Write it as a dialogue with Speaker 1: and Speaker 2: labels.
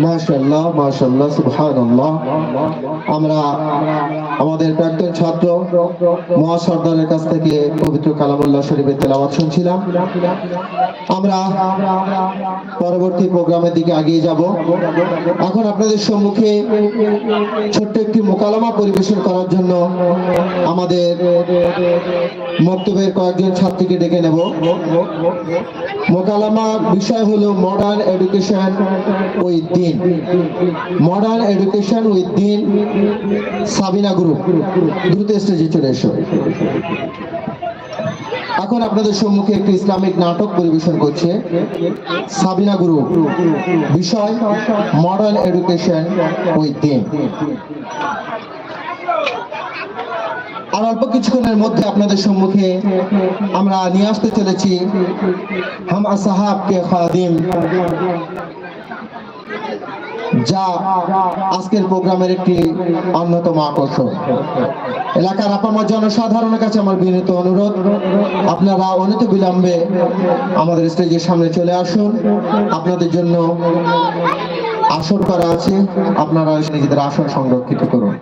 Speaker 1: মাশাল্লাহ মাশাল্লাহ সুবহানাল্লাহ। আমরা আমাদের প্রাক্তন ছাত্র মহা সর্দারের কাছ থেকে পবিত্র কালামুল্লাহ শরীফের তেলাওয়াত শুনছিলাম। আমরা পরবর্তী প্রোগ্রামের দিকে এগিয়ে যাব। এখন আপনাদের সম্মুখে ছোট্ট একটি মোকালামা পরিবেশন করার জন্য আমাদের মক্তবের কয়েকজন ছাত্রীকে ডেকে নেব। মোকালামা বিষয় হলো মডার্ন এডুকেশন উইথ দিন মডার্ন এডুকেশন উইথ দিন সাবিনা গ্রুপ দ্রুত স্টেজে চলে এসো। এখন আপনাদের সম্মুখে একটি ইসলামিক নাটক পরিবেশন করছে সাবিনা গ্রুপ বিষয় মডার্ন এডুকেশন উইথ দিন আর অল্প কিছুক্ষণের মধ্যে আপনাদের সম্মুখে আমরা নিয়ে আসতে চলেছি হাম আসাহাব কে খাদিম। যা আজকের প্রোগ্রামের একটি অন্যতম আকর্ষণ। এলাকার আপামর জনসাধারণের কাছে আমার বিনীত অনুরোধ, আপনারা অনিত বিলম্বে আমাদের স্টেজের সামনে চলে আসুন। আপনাদের জন্য আসন করা আছে। আপনারা নিজেদের আসন সংরক্ষিত করুন।